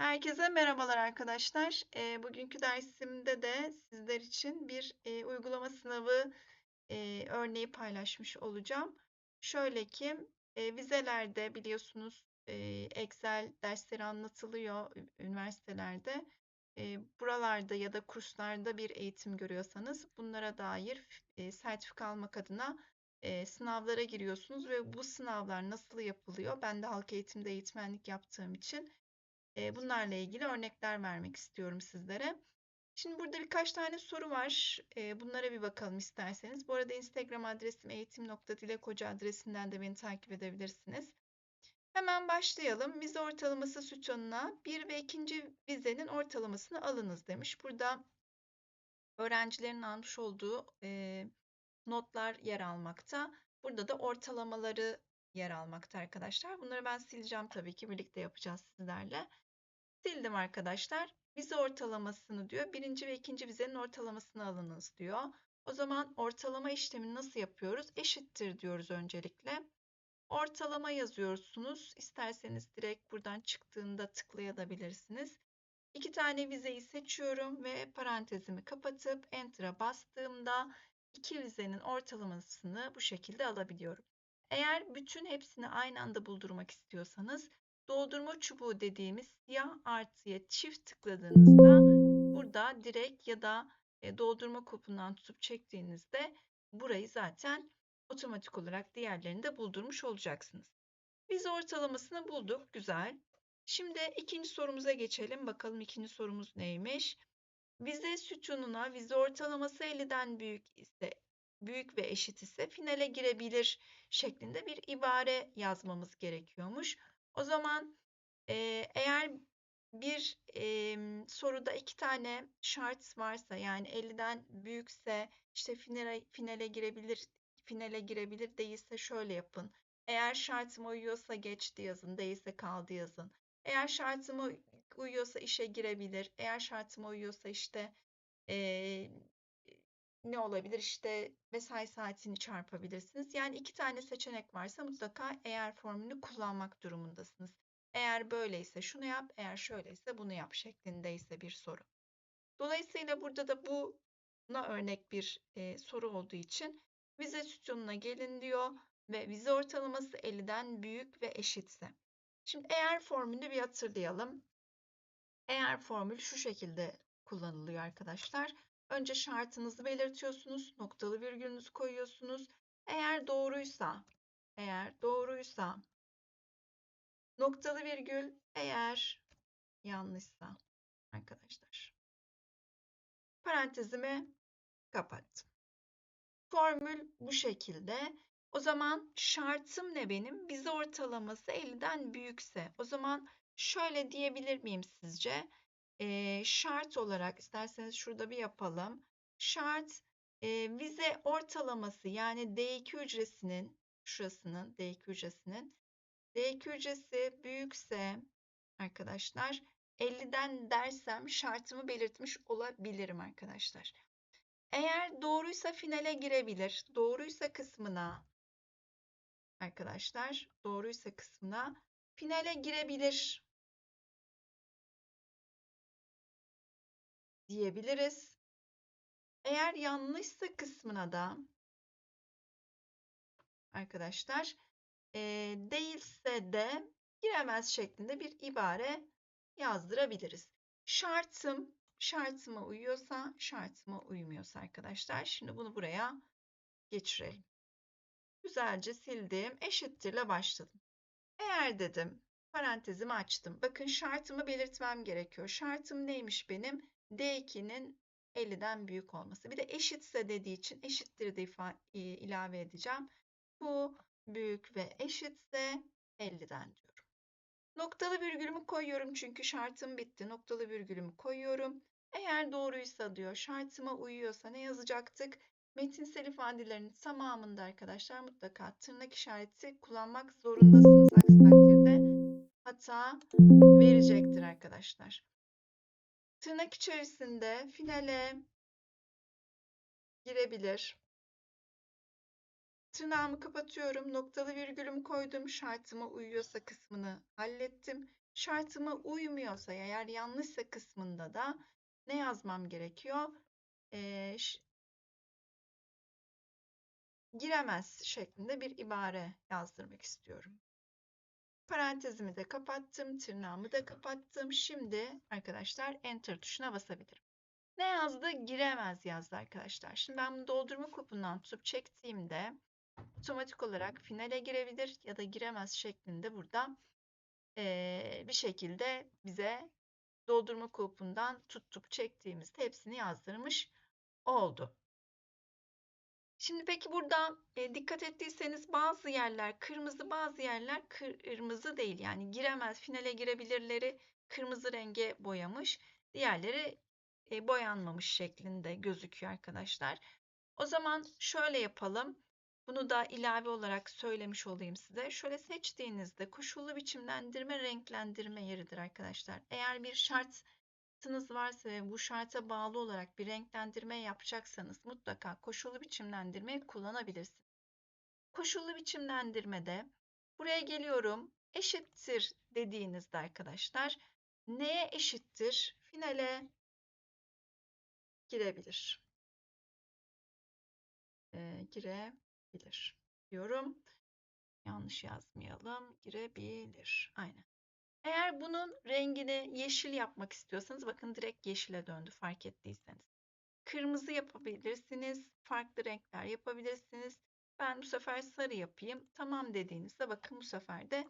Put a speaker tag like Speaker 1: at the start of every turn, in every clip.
Speaker 1: Herkese merhabalar arkadaşlar. Eee, bugünkü dersimde de sizler için bir eee, uygulama sınavı eee, örneği paylaşmış olacağım. Şöyle ki eee, vizelerde biliyorsunuz eee, Excel dersleri anlatılıyor üniversitelerde. Eee, buralarda ya da kurslarda bir eğitim görüyorsanız bunlara dair eee, sertifika almak adına eee, sınavlara giriyorsunuz ve bu sınavlar nasıl yapılıyor? Ben de halk eğitimde eğitmenlik yaptığım için bunlarla ilgili örnekler vermek istiyorum sizlere. Şimdi burada birkaç tane soru var. Bunlara bir bakalım isterseniz. Bu arada Instagram adresim eğitim.dilekhoca adresinden de beni takip edebilirsiniz. Hemen başlayalım. Vize ortalaması sütununa bir ve ikinci vizenin ortalamasını alınız demiş. Burada öğrencilerin almış olduğu notlar yer almakta. Burada da ortalamaları yer almakta arkadaşlar. Bunları ben sileceğim tabii ki. Birlikte yapacağız sizlerle. Sildim arkadaşlar. Vize ortalamasını diyor. Birinci ve ikinci vizenin ortalamasını alınız diyor. O zaman ortalama işlemini nasıl yapıyoruz? Eşittir diyoruz öncelikle. Ortalama yazıyorsunuz. İsterseniz direkt buradan çıktığında tıklayabilirsiniz. İki tane vizeyi seçiyorum ve parantezimi kapatıp Enter'a bastığımda iki vizenin ortalamasını bu şekilde alabiliyorum. Eğer bütün hepsini aynı anda buldurmak istiyorsanız doldurma çubuğu dediğimiz siyah artıya çift tıkladığınızda burada direkt ya da e, doldurma kupundan tutup çektiğinizde burayı zaten otomatik olarak diğerlerini de buldurmuş olacaksınız. Biz ortalamasını bulduk. Güzel. Şimdi ikinci sorumuza geçelim. Bakalım ikinci sorumuz neymiş? Vize sütununa vize ortalaması 50'den büyük ise büyük ve eşit ise finale girebilir şeklinde bir ibare yazmamız gerekiyormuş. O zaman e, eğer bir e, soruda iki tane şart varsa yani 50'den büyükse işte finale, finale girebilir finale girebilir değilse şöyle yapın. Eğer şartıma uyuyorsa geçti yazın, değilse kaldı yazın. Eğer şartıma uyuyorsa işe girebilir. Eğer şartıma uyuyorsa işte eee, ne olabilir? İşte mesai saatini çarpabilirsiniz. Yani iki tane seçenek varsa mutlaka eğer formülünü kullanmak durumundasınız. Eğer böyleyse şunu yap, eğer şöyleyse bunu yap şeklindeyse bir soru. Dolayısıyla burada da buna örnek bir e, soru olduğu için vize sütununa gelin diyor ve vize ortalaması 50'den büyük ve eşitse. Şimdi eğer formülünü bir hatırlayalım. Eğer formül şu şekilde kullanılıyor arkadaşlar. Önce şartınızı belirtiyorsunuz, noktalı virgülünüzü koyuyorsunuz. Eğer doğruysa, eğer doğruysa noktalı virgül, eğer yanlışsa arkadaşlar. Parantezimi kapattım. Formül bu şekilde. O zaman şartım ne benim? Vize ortalaması 50'den büyükse. O zaman şöyle diyebilir miyim sizce? Ee, şart olarak isterseniz şurada bir yapalım. Şart e, vize ortalaması yani D2 hücresinin şurasının D2 hücresinin D2 hücresi büyükse arkadaşlar 50'den dersem şartımı belirtmiş olabilirim arkadaşlar. Eğer doğruysa finale girebilir. Doğruysa kısmına arkadaşlar doğruysa kısmına finale girebilir diyebiliriz. Eğer yanlışsa kısmına da arkadaşlar e, değilse de giremez şeklinde bir ibare yazdırabiliriz. Şartım şartıma uyuyorsa şartıma uymuyorsa arkadaşlar. Şimdi bunu buraya geçirelim. Güzelce sildim. Eşittirle başladım. Eğer dedim parantezimi açtım. Bakın şartımı belirtmem gerekiyor. Şartım neymiş benim? D2'nin 50'den büyük olması. Bir de eşitse dediği için eşittir de ilave edeceğim. Bu büyük ve eşitse 50'den diyorum. Noktalı virgülümü koyuyorum çünkü şartım bitti. Noktalı virgülümü koyuyorum. Eğer doğruysa diyor şartıma uyuyorsa ne yazacaktık? Metinsel ifadelerin tamamında arkadaşlar mutlaka tırnak işareti kullanmak zorundasınız. Aksi takdirde hata verecektir arkadaşlar. Tırnak içerisinde finale girebilir. Tırnağımı kapatıyorum. Noktalı virgülümü koydum. Şartıma uyuyorsa kısmını hallettim. şartıma uymuyorsa eğer yanlışsa kısmında da ne yazmam gerekiyor? Ee, giremez şeklinde bir ibare yazdırmak istiyorum. Parantezimi de kapattım, tırnağımı da kapattım. Şimdi arkadaşlar Enter tuşuna basabilirim. Ne yazdı? Giremez yazdı arkadaşlar. Şimdi ben bunu doldurma kupundan tutup çektiğimde otomatik olarak finale girebilir ya da giremez şeklinde burada eee, bir şekilde bize doldurma kupundan tutup çektiğimizde hepsini yazdırmış oldu. Şimdi peki burada e, dikkat ettiyseniz bazı yerler kırmızı bazı yerler kırmızı değil. Yani giremez finale girebilirleri kırmızı renge boyamış. Diğerleri e, boyanmamış şeklinde gözüküyor arkadaşlar. O zaman şöyle yapalım. Bunu da ilave olarak söylemiş olayım size. Şöyle seçtiğinizde koşullu biçimlendirme renklendirme yeridir arkadaşlar. Eğer bir şartınız varsa ve bu şarta bağlı olarak bir renklendirme yapacaksanız mutlaka koşullu biçimlendirmeyi kullanabilirsiniz. Koşullu biçimlendirmede buraya geliyorum eşittir dediğinizde arkadaşlar neye eşittir? Finale girebilir. Ee, girebilir diyorum. Yanlış yazmayalım. Girebilir. Aynen. Eğer bunun rengini yeşil yapmak istiyorsanız bakın direkt yeşile döndü fark ettiyseniz. Kırmızı yapabilirsiniz. Farklı renkler yapabilirsiniz. Ben bu sefer sarı yapayım. Tamam dediğinizde bakın bu sefer de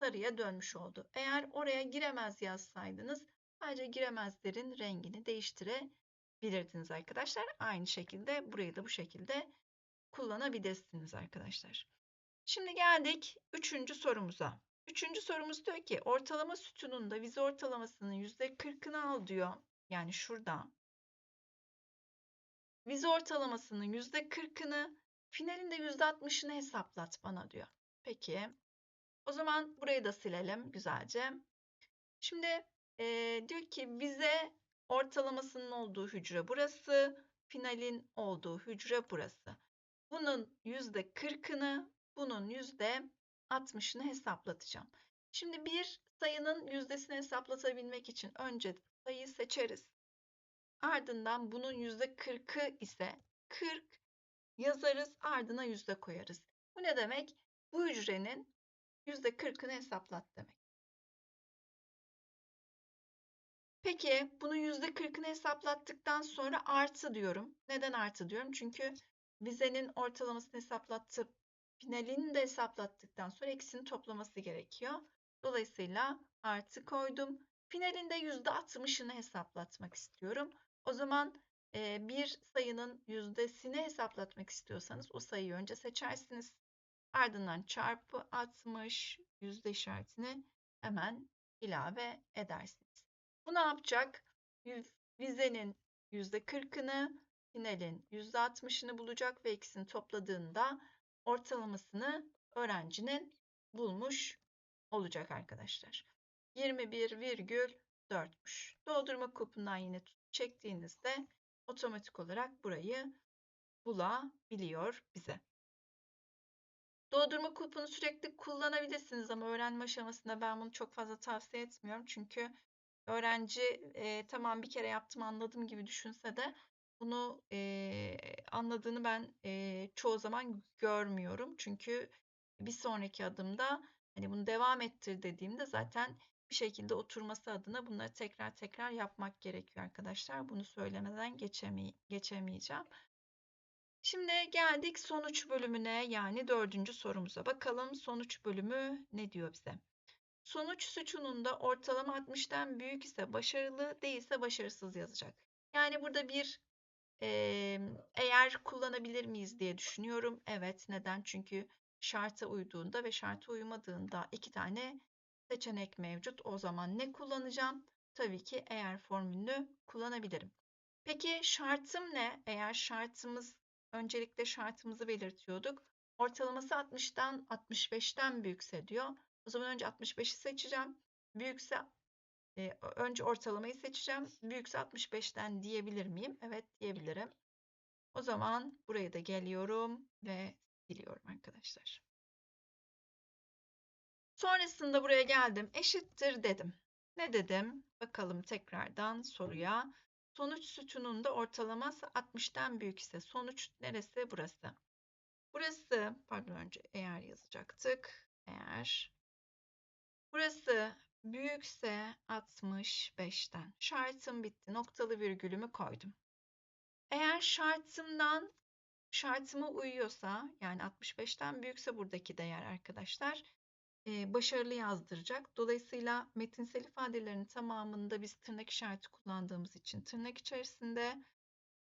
Speaker 1: sarıya dönmüş oldu. Eğer oraya giremez yazsaydınız sadece giremezlerin rengini değiştirebilirdiniz arkadaşlar. Aynı şekilde burayı da bu şekilde kullanabilirsiniz arkadaşlar. Şimdi geldik üçüncü sorumuza. Üçüncü sorumuz diyor ki ortalama sütununda vize ortalamasının yüzde kırkını al diyor. Yani şurada. Vize ortalamasının yüzde kırkını finalinde yüzde altmışını hesaplat bana diyor. Peki. O zaman burayı da silelim güzelce. Şimdi e, diyor ki vize ortalamasının olduğu hücre burası. Finalin olduğu hücre burası. Bunun yüzde kırkını, bunun yüzde 60'ını hesaplatacağım. Şimdi bir sayının yüzdesini hesaplatabilmek için önce sayıyı seçeriz. Ardından bunun yüzde 40'ı ise 40 yazarız ardına yüzde koyarız. Bu ne demek? Bu hücrenin yüzde 40'ını hesaplat demek. Peki bunun yüzde 40'ını hesaplattıktan sonra artı diyorum. Neden artı diyorum? Çünkü vizenin ortalamasını hesaplatıp finalini de hesaplattıktan sonra ikisini toplaması gerekiyor. Dolayısıyla artı koydum. Finalinde %60'ını hesaplatmak istiyorum. O zaman e, bir sayının yüzdesini hesaplatmak istiyorsanız o sayıyı önce seçersiniz. Ardından çarpı 60 yüzde işaretini hemen ilave edersiniz. Bu ne yapacak? Vizenin yüzde 40'ını, finalin yüzde 60'ını bulacak ve ikisini topladığında ortalamasını öğrencinin bulmuş olacak arkadaşlar. 21,4'müş. Doldurma kulpundan yine çektiğinizde otomatik olarak burayı bulabiliyor bize. Doldurma kulpunu sürekli kullanabilirsiniz ama öğrenme aşamasında ben bunu çok fazla tavsiye etmiyorum. Çünkü öğrenci e, tamam bir kere yaptım anladım gibi düşünse de bunu e, anladığını ben e, çoğu zaman görmüyorum. Çünkü bir sonraki adımda hani bunu devam ettir dediğimde zaten bir şekilde oturması adına bunları tekrar tekrar yapmak gerekiyor arkadaşlar. Bunu söylemeden geçemey geçemeyeceğim. Şimdi geldik sonuç bölümüne yani dördüncü sorumuza. Bakalım sonuç bölümü ne diyor bize? Sonuç sütununda ortalama 60'tan büyük ise başarılı değilse başarısız yazacak. Yani burada bir eğer kullanabilir miyiz diye düşünüyorum. Evet, neden? Çünkü şarta uyduğunda ve şarta uymadığında iki tane seçenek mevcut. O zaman ne kullanacağım? Tabii ki eğer formülünü kullanabilirim. Peki şartım ne? Eğer şartımız öncelikle şartımızı belirtiyorduk. Ortalaması 60'tan 65'ten büyükse diyor. O zaman önce 65'i seçeceğim. Büyükse e, önce ortalamayı seçeceğim. Büyükse 65'ten diyebilir miyim? Evet diyebilirim. O zaman buraya da geliyorum ve siliyorum arkadaşlar. Sonrasında buraya geldim. Eşittir dedim. Ne dedim? Bakalım tekrardan soruya. Sonuç sütununda ortalaması 60'tan büyük ise sonuç neresi? Burası. Burası, pardon önce eğer yazacaktık. Eğer burası büyükse 65'ten. Şartım bitti. Noktalı virgülümü koydum. Eğer şartımdan şartıma uyuyorsa yani 65'ten büyükse buradaki değer arkadaşlar başarılı yazdıracak. Dolayısıyla metinsel ifadelerin tamamında biz tırnak işareti kullandığımız için tırnak içerisinde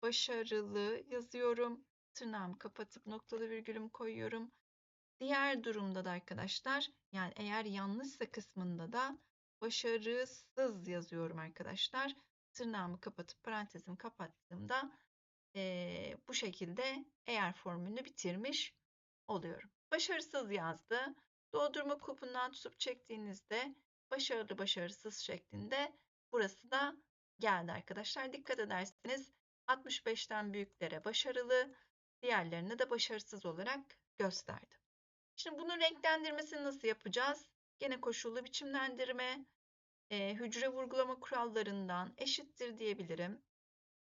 Speaker 1: başarılı yazıyorum. Tırnağımı kapatıp noktalı virgülümü koyuyorum. Diğer durumda da arkadaşlar yani eğer yanlışsa kısmında da başarısız yazıyorum arkadaşlar. Tırnağımı kapatıp parantezimi kapattığımda eee, bu şekilde eğer formülünü bitirmiş oluyorum. Başarısız yazdı. Doldurma kulpundan tutup çektiğinizde başarılı başarısız şeklinde burası da geldi arkadaşlar. Dikkat ederseniz 65'ten büyüklere başarılı, diğerlerine de başarısız olarak gösterdi. Şimdi bunun renklendirmesini nasıl yapacağız? Gene koşullu biçimlendirme, e, hücre vurgulama kurallarından eşittir diyebilirim.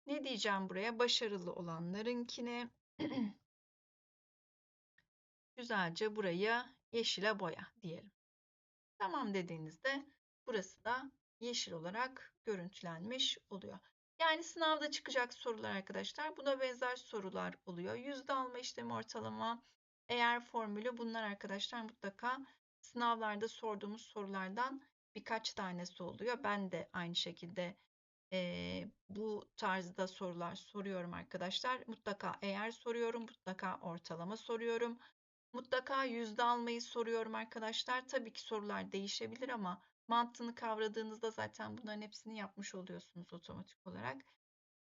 Speaker 1: Ne diyeceğim buraya? Başarılı olanlarınkini güzelce burayı yeşile boya diyelim. Tamam dediğinizde burası da yeşil olarak görüntülenmiş oluyor. Yani sınavda çıkacak sorular arkadaşlar buna benzer sorular oluyor. Yüzde alma işlemi ortalama eğer formülü bunlar arkadaşlar mutlaka sınavlarda sorduğumuz sorulardan birkaç tanesi oluyor. Ben de aynı şekilde e, bu tarzda sorular soruyorum arkadaşlar. Mutlaka eğer soruyorum, mutlaka ortalama soruyorum. Mutlaka yüzde almayı soruyorum arkadaşlar. Tabii ki sorular değişebilir ama mantığını kavradığınızda zaten bunların hepsini yapmış oluyorsunuz otomatik olarak.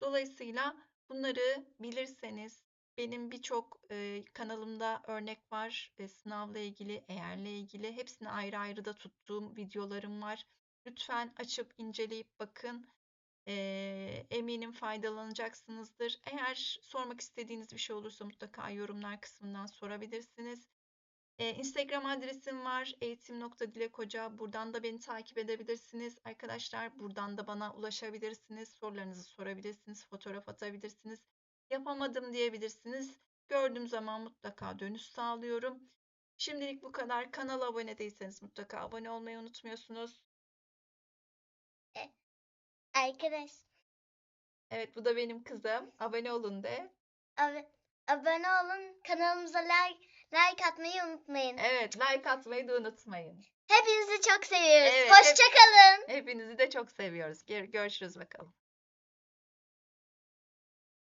Speaker 1: Dolayısıyla bunları bilirseniz benim birçok e, kanalımda örnek var e, sınavla ilgili, eğerle ilgili. Hepsini ayrı ayrı da tuttuğum videolarım var. Lütfen açıp inceleyip bakın. E, eminim faydalanacaksınızdır. Eğer sormak istediğiniz bir şey olursa mutlaka yorumlar kısmından sorabilirsiniz. E, Instagram adresim var eğitim.dilekhoca. Buradan da beni takip edebilirsiniz. Arkadaşlar buradan da bana ulaşabilirsiniz. Sorularınızı sorabilirsiniz. Fotoğraf atabilirsiniz. Yapamadım diyebilirsiniz. Gördüğüm zaman mutlaka dönüş sağlıyorum. Şimdilik bu kadar. Kanala abone değilseniz mutlaka abone olmayı unutmuyorsunuz.
Speaker 2: Arkadaş,
Speaker 1: Evet bu da benim kızım. Abone olun de.
Speaker 2: ab- abone olun, kanalımıza like, like atmayı unutmayın.
Speaker 1: Evet like atmayı da unutmayın.
Speaker 2: Hepinizi çok seviyoruz.
Speaker 1: Evet, hep-
Speaker 2: Hoşçakalın.
Speaker 1: Hepinizi de çok seviyoruz. Gör- Görüşürüz bakalım.